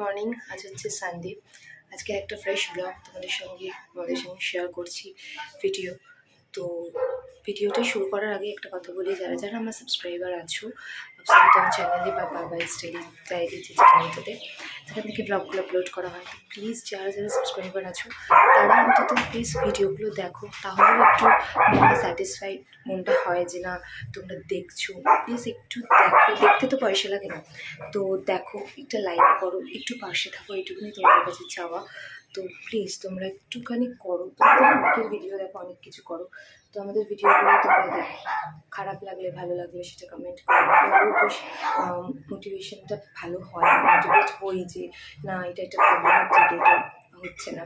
Morning, আজ হচ্ছে Sunday. আজকে একটা ফ্রেশ ব্লগ তোমাদের সঙ্গে তোমাদের সঙ্গে শেয়ার করছি ভিডিও তো ভিডিওটা শুরু করার আগে একটা কথা বলি, যারা যারা আমার সাবস্ক্রাইবার আছো সাইটন চ্যানেলে বা বাবা স্টাডি ডায়েরি যে চ্যানেলটাতে সেখান থেকে ব্লগগুলো আপলোড করা হয়। তো প্লিজ যারা যারা সাবস্ক্রাইবার আছো, তারা অন্তত প্লিজ ভিডিওগুলো দেখো, তাহলেও একটু স্যাটিসফাইড মনটা হয় যে না, তোমরা দেখছ। প্লিজ একটু দেখো, দেখতে তো পয়সা লাগে না। তো দেখো, একটা লাইক করো, একটু পাশে থাকো, এইটুকুনি তোমাদের কাছে চাওয়া। তো প্লিজ তোমরা একটুখানি করো। তোমরা তো অনেকের ভিডিও দেখো, অনেক কিছু করো। তো আমাদের ভিডিওগুলো তোমরা দেখো। খারাপ লাগলে, ভালো লাগলে সেটা কমেন্ট করো। বেশ মোটিভেশনটা ভালো হয় মোটিভেট হই যে, না, এটা একটা প্রবলেম এটা হচ্ছে না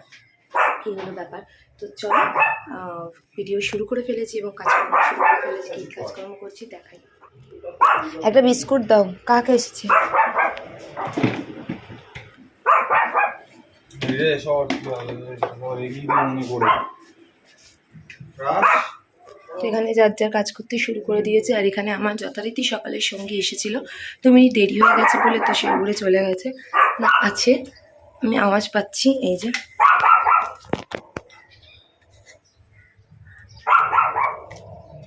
এই হলো ব্যাপার। তো চলো ভিডিও শুরু করে ফেলেছি এবং কাজকর্ম শুরু করে ফেলেছি। কী কাজকর্ম করছি, দেখাই। একটা বিস্কুট দাও। কাকে এসেছে? এখানে যার যার কাজ করতে শুরু করে দিয়েছে, আর এখানে আমার যথারীতি সকালের সঙ্গে এসেছিল। তো মিনিট দেরি হয়ে গেছে বলে তো সে উড়ে চলে গেছে। না, আছে। আমি আওয়াজ পাচ্ছি, এই যে।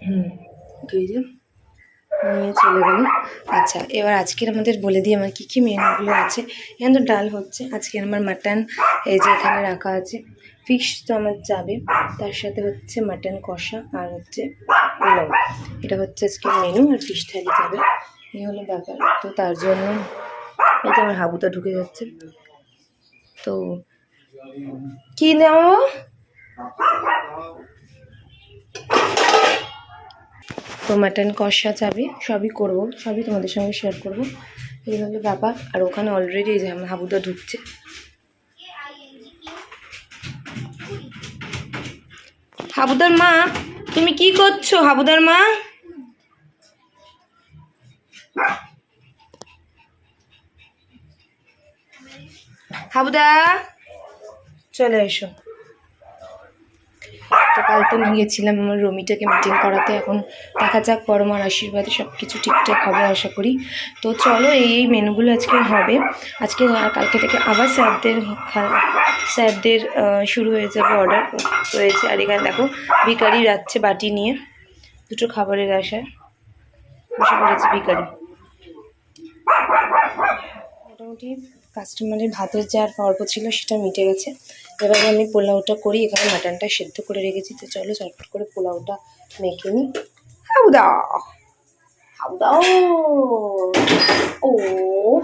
হুম তো এই যে। নিয়ে চলে গেল। আচ্ছা এবার আজকের আমাদের বলে দিই আমার কী কী মেনুগুলো আছে। এখানে তো ডাল হচ্ছে, আজকে আমার মাটন এই যে এখানে রাখা আছে। ফিশ তো আমার যাবে, তার সাথে হচ্ছে মাটন কষা আর হচ্ছে পোলাও। এটা হচ্ছে আজকে মেনু আর ফিশ থালি যাবে। এই হলো ব্যাপার। তো তার জন্য এই যে আমার হাবুটা ঢুকে যাচ্ছে। তো কী নেওয়া তো মাটন কষা যাবে সবই করব, সবই তোমাদের সঙ্গে শেয়ার করব। এই হলো ব্যাপার। আর ওখানে অলরেডি এই যে আমার হাবুদা ঢুকছে। হাবুদার মা, তুমি কি করছ হাবুদার মা? হাবুদা, চলে এসো। তো কাল তো গেছিলাম আমার রমিটাকে মিটিং করাতে। এখন দেখা যাক পরমার আশীর্বাদে সব কিছু ঠিকঠাক হবে আশা করি। তো চলো, এই এই মেনুগুলো আজকে হবে। আজকে কালকে থেকে আবার স্যারদের স্যারদের শুরু হয়ে যাবে অর্ডার রয়েছে। আর এখানে দেখো, ভিকারি যাচ্ছে বাটি নিয়ে। দুটো খাবারের আশায় বসে পড়েছে ভিকারি। মোটামুটি কাস্টমারের ভাতের যা পর্ব ছিল সেটা মিটে গেছে। এবারে আমি পোলাওটা করি, এখানে মাটনটা সেদ্ধ করে রেখেছি, তো চলো চটপট করে পোলাওটা মেখে নিই। হাবুদা! হাবুদা, ও!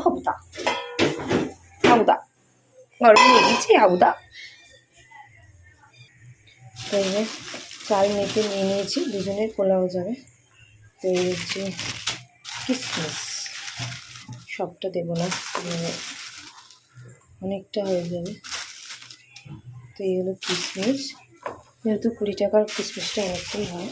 হাবুদা। হাবুদা, গরম লেগেছে হাবুদা। তো এই যে চাল মেখে নিয়ে নিয়েছি, দুজনের পোলাও যাবে। তো এই হচ্ছে কিসমিস সবটা দেবো না মানে অনেকটা হয়ে যাবে। তো এই হলো কিশমিশ যেহেতু কুড়ি টাকার কিশমিশটা অনেকটাই হয়।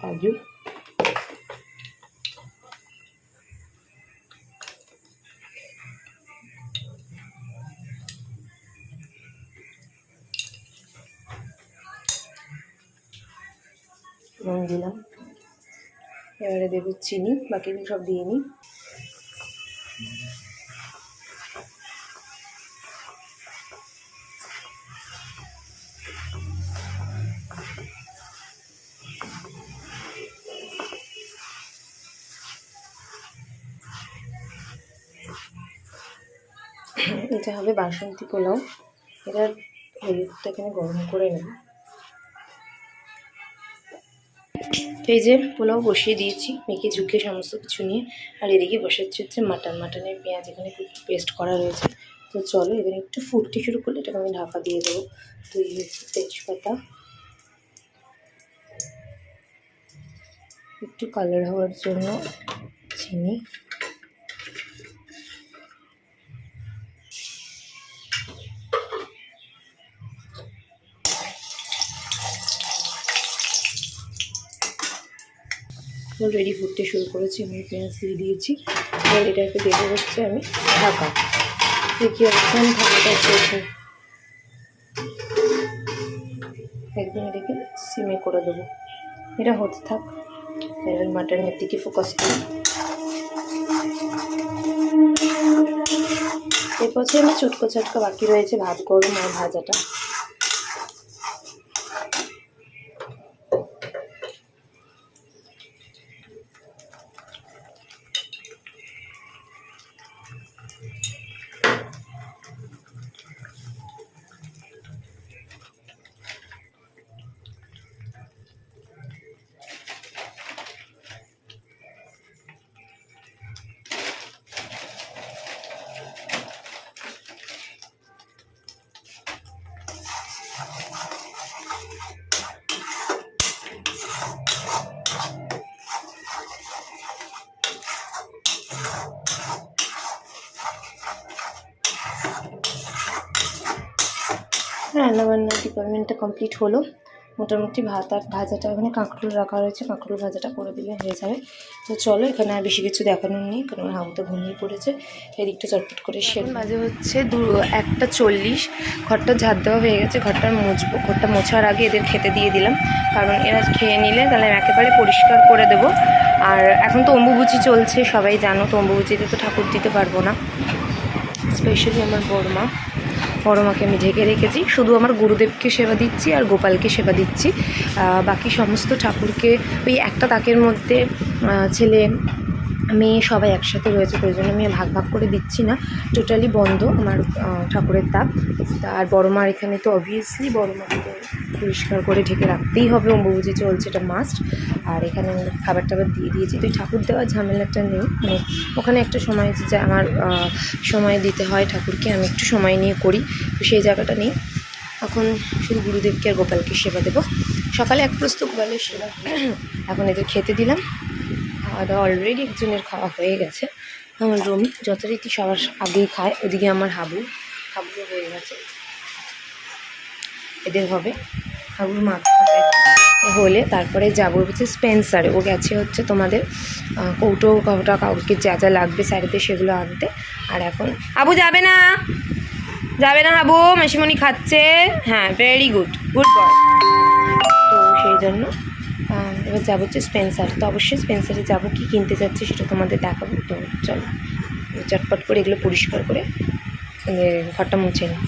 কাজু। নুন দিলাম। এবারে দেবো চিনি বাকিগুলো সব দিয়ে নিই। এটা হবে বাসন্তী পোলাও। এটার হলুদটা এখানে গরম করে নেব। তো এই যে পোলাও বসিয়ে দিয়েছি মেখে ঝুঁকে সমস্ত কিছু নিয়ে। আর এদিকে বসাচ্ছি হচ্ছে মাটন। মাটনের পেঁয়াজ এখানে পেস্ট করা রয়েছে। তো চলো এখানে একটু ফুটতে শুরু করলে এটাকে আমি ঢাকা দিয়ে দেবো। তো এই হচ্ছে তেজপাতা। একটু কালার হওয়ার জন্য চিনি। অলরেডি ফুটতে শুরু করেছি, আমি পেঁয়াজ দিয়ে দিয়েছি। এবার এটাকে দেবো হচ্ছে আমি ঢাকা। দেখি একদম ঢাকাটা হয় একদিন রেখে সিমে করে দেবো। এটা হতে থাক। এবার মাটনের দিকে ফোকাস করি। এরপর আমার চটকো চটকা বাকি রয়েছে, ভাত গরম আর ভাজাটা। রান্নাবান্নার ডিপার্টমেন্টটা কমপ্লিট হলো। মোটামুটি ভাত আর ভাজাটা এখানে কাঁকরোল রাখা রয়েছে কাঁকরোল ভাজাটা করে দিলে হয়ে যাবে। তো চলো এখানে আর বেশি কিছু দেখানোর নেই কারণ হামুতে ঘুমিয়ে পড়েছে। এদিকটা চটপট করে সে মাঝে হচ্ছে দু একটা চল্লিশ। ঘরটা ঝাড় দেওয়া হয়ে গেছে ঘরটা মুছবো ঘরটা মোছার আগে এদের খেতে দিয়ে দিলাম। কারণ এরা খেয়ে নিলে তাহলে আমি একেবারে পরিষ্কার করে দেবো। আর এখন তো অম্বুবুচি চলছে সবাই জানো তো অম্বুবুচিতে তো ঠাকুর দিতে পারব না। স্পেশালি আমার বড়মা বড়মাকে আমি ঢেকে রেখেছি। শুধু আমার গুরুদেবকে সেবা দিচ্ছি আর গোপালকে সেবা দিচ্ছি। বাকি সমস্ত ঠাকুরকে ওই একটা তাকের মধ্যে ছেলে মেয়ে সবাই একসাথে রয়েছে, তো আমি ভাগ ভাগ করে দিচ্ছি না। টোটালি বন্ধ আমার ঠাকুরের তাক আর বড় মার এখানে তো অবভিয়াসলি বড় মাকে পরিষ্কার করে ঢেকে রাখতেই হবে, অম্বুবুজি চলছে, এটা মাস্ট আর এখানে খাবার টাবার দিয়ে দিয়েছি। তো ঠাকুর দেওয়ার ঝামেলাটা নেই। মানে ওখানে একটা সময় যে আমার সময় দিতে হয় ঠাকুরকে, আমি একটু সময় নিয়ে করি, তো সেই জায়গাটা নেই। এখন শুধু গুরুদেবকে আর গোপালকে সেবা দেবো। সকালে এক প্রস্ত গোপালের সেবা। এখন এদের খেতে দিলাম। খাওয়া দাওয়া অলরেডি একজনের খাওয়া হয়ে গেছে। আমার রমি যথারীতি সবার আগেই খায়, ওদিকে আমার হাবু। হাবু হয়ে গেছে। এদের হবে। হাবুর মাথা হলে তারপরে যাব হচ্ছে স্পেন্সারে ও গেছে হচ্ছে তোমাদের কৌটো কৌটা কাউকে যা যা লাগবে স্যারেতে সেগুলো আনতে। আর এখন আবু যাবে না। যাবে না হাবু, মাসিমণি খাচ্ছে। হ্যাঁ ভেরি গুড গুড বয় তো সেই জন্য এবার যাব হচ্ছে স্পেন্সার তো অবশ্যই স্পেন্সারে যাব, কি কিনতে যাচ্ছি সেটা তোমাদের দেখাবো। তো চলো, চটপট করে এগুলো পরিষ্কার করে ঘরটা মুছে নিই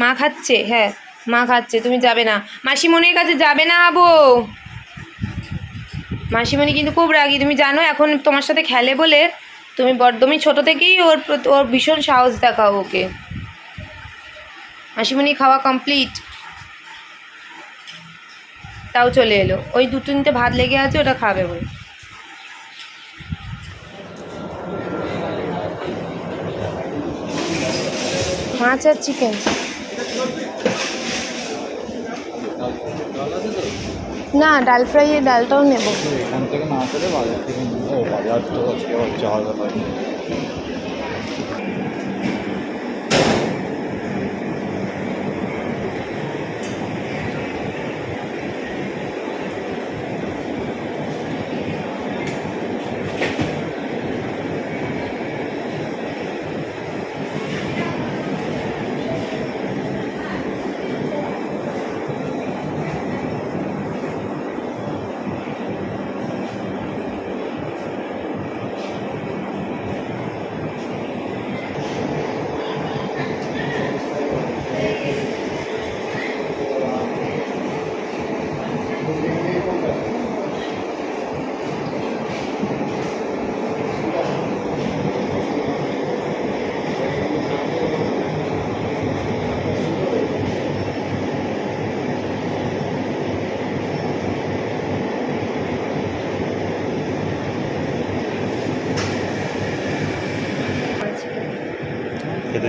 মা খাচ্ছে? হ্যাঁ মা খাচ্ছে, তুমি যাবে না। মাসিমণির কাছে যাবে না আবু মাসিমণি কিন্তু খুব রাগি, তুমি জানো, এখন তোমার সাথে খেলে বলে তুমি বড্ডমি ছোট থেকেই ওর ওর ভীষণ সাহস দেখাও ওকে। মাসিমণি খাওয়া কমপ্লিট তাও চলে এলো। ওই দু তিনটে ভাত লেগে আছে, ওটা খাবে বলে। মাছ আর চিকেন না, ডাল ফ্রাই ডালটাও নেব। এখান থেকে না বাজার থেকে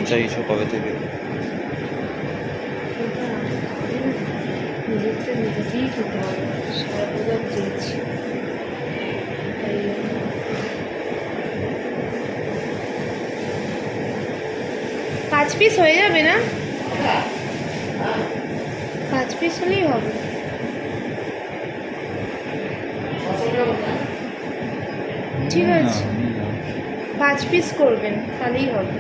চাইছো কবে থেকে? পাঁচ পিস হয়ে যাবে না? পাঁচ পিস হলেই হবে। ঠিক আছে। পাঁচ পিস করবেন তাহলেই হবে।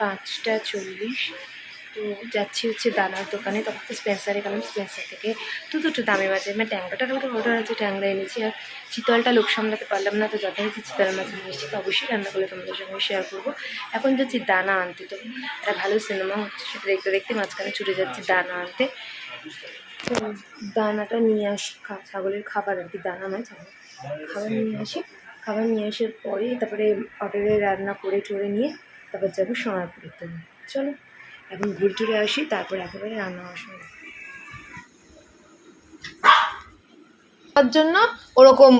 পাঁচটা চল্লিশ। তো যাচ্ছি হচ্ছে দানার দোকানে, তখন তো স্পেন্সারে গেলাম স্পেন্সার থেকে তো দুটো দামে মাছ মানে ট্যাংরাটা কালকে অর্ডার আছে, ট্যাংরা এনেছি আর চিতলটা লোক সামলাতে পারলাম না, তো যথারীতি চিতল মাছ নিয়ে এসেছি, তো অবশ্যই রান্না করলে তোমাদের সঙ্গে শেয়ার করব। এখন যাচ্ছি দানা আনতে, তো একটা ভালো সিনেমা হচ্ছে, সেটা দেখতে দেখতে মাঝখানে ছুটে যাচ্ছি দানা আনতে। তো দানাটা নিয়ে আসি ছাগলের খাবার আর কি, দানা নয়, ছাগল। খাবার নিয়ে আসি। খাবার নিয়ে আসার পরে তারপরে অর্ডারে রান্না করে টরে নিয়ে তারপর যাব সোনারপুরেতে চলো, এখন ঘুরে টুরে আসি, তারপর একেবারে রান্না আসবে তার জন্য ওরকম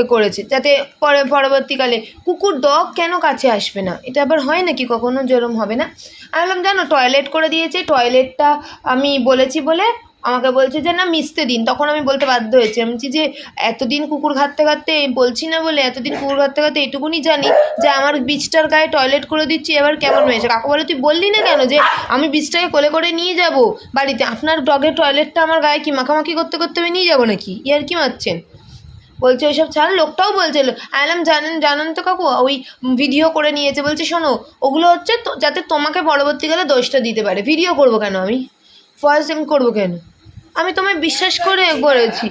এ করেছে, যাতে পরে, পরবর্তীকালে কুকুর, ডগ কেন কাছে আসবে না? এটা আবার হয় নাকি? কখনো যেরম হবে না? আমি বললাম জানো টয়লেট করে দিয়েছে টয়লেটটা আমি বলেছি বলে আমাকে বলছে যে, না, মিশতে দিন। তখন আমি বলতে বাধ্য হয়েছি। আমি বলছি যে, এতদিন কুকুর ঘাটতে ঘাটতে বলছি না বলে, এতদিন কুকুর ঘাটতে ঘাটতে এটুকুনি জানি যে, আমার বীজটার গায়ে টয়লেট করে দিচ্ছি, এবার কেমন হয়েছে? কাকু বলে, তুই বললি না কেন যে, আমি বীজটাকে কোলে করে নিয়ে যাব বাড়িতে? আপনার ডগের টয়লেটটা আমার গায়ে কি মাখামাখি করতে করতে আমি নিয়ে যাব নাকি? ইয়ার কি মারছেন? বলছে, ওইসব ছাড়, লোকটাও বলছিল আলাম জানেন জানেন তো কাকু, ওই ভিডিও করে নিয়েছে। বলছে, শোনো, ওগুলো হচ্ছে যাতে তোমাকে পরবর্তীকালে দোষটা দিতে পারে। ভিডিও করব কেন আমি? ভয়েস আমি করব কেন? আমি তোমায় বিশ্বাস করে করেছি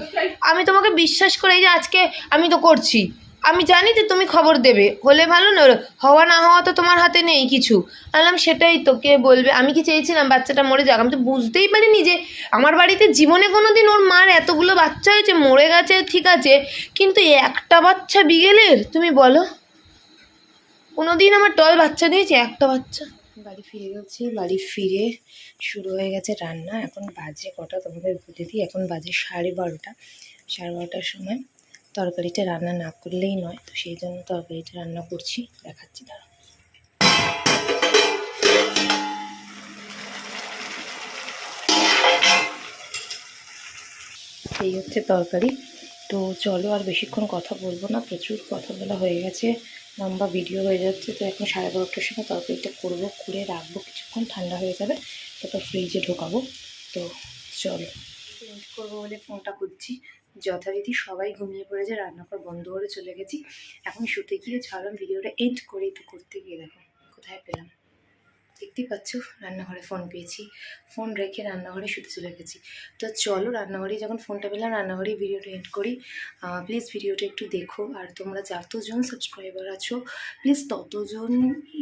আমি তোমাকে বিশ্বাস করে এই যে আজকে আমি তো করছি। আমি জানি যে তুমি খবর দেবে। হলে ভালো না হওয়া না হওয়া তো তোমার হাতে নেই কিছু। বললাম, সেটাই তো, কে বলবে? আমি কি চেয়েছিলাম বাচ্চাটা মরে যাক? আমি তো বুঝতেই পারিনি যে আমার বাড়িতে জীবনে কোনো দিন ওর মার এতগুলো বাচ্চা হয়েছে, মরে গেছে, ঠিক আছে। কিন্তু একটা বাচ্চা বিগেলের তুমি বলো? কোনো দিন আমার টল বাচ্চা দিয়েছে? একটা বাচ্চা। বাড়ি ফিরে গেছি। বাড়ি ফিরে শুরু হয়ে গেছে রান্না। এখন বাজে কটা? তোমাদের বলে দিই। এখন বাজে সাড়ে বারোটা। সাড়ে বারোটার সময় তরকারিটা রান্না না করলেই নয়। তো সেই জন্য তরকারিটা রান্না করছি। দেখাচ্ছি দাঁড়া এই হচ্ছে তরকারি। তো চলো আর বেশিক্ষণ কথা বলব না, প্রচুর কথা বলা হয়ে গেছে, লম্বা ভিডিও হয়ে যাচ্ছে, তো এখন সাড়ে বারোটার সময় তরকারিটা করব করে রাখব, কিছুক্ষণ ঠান্ডা হয়ে যাবে, তারপর ফ্রিজে ঢোকাবো, তো চলো। চেঞ্জ করব বলে ফোনটা খুঁজছি যথারীতি সবাই ঘুমিয়ে পড়ে পড়েছে, রান্নাঘর বন্ধ করে চলে গেছি, এখন শুতে গিয়ে ছাড়লাম ভিডিওটা এডিট করে একটু করতে গিয়ে দেখো, কোথায় পেলাম। দেখতেই পাচ্ছ, রান্নাঘরে ফোন পেয়েছি। ফোন রেখে রান্নাঘরে শুতে চলে গেছি। তো চলো রান্নাঘরে যখন ফোনটা পেলাম, রান্নাঘরেই ভিডিওটা এড করি। প্লিজ ভিডিওটা একটু দেখো। আর তোমরা যতজন সাবস্ক্রাইবার আছো প্লিজ ততজন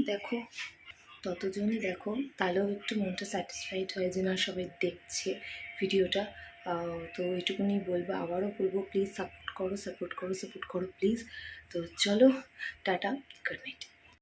দেখো। ততজনই দেখো, তাহলেও একটু মনটা স্যাটিসফাইড হয় যে না সবাই দেখছে ভিডিওটা তো এটুকুনি বলব, আবারও বলব প্লিজ সাপোর্ট করো সাপোর্ট করো সাপোর্ট করো প্লিজ তো চলো, টাটা গুড নাইট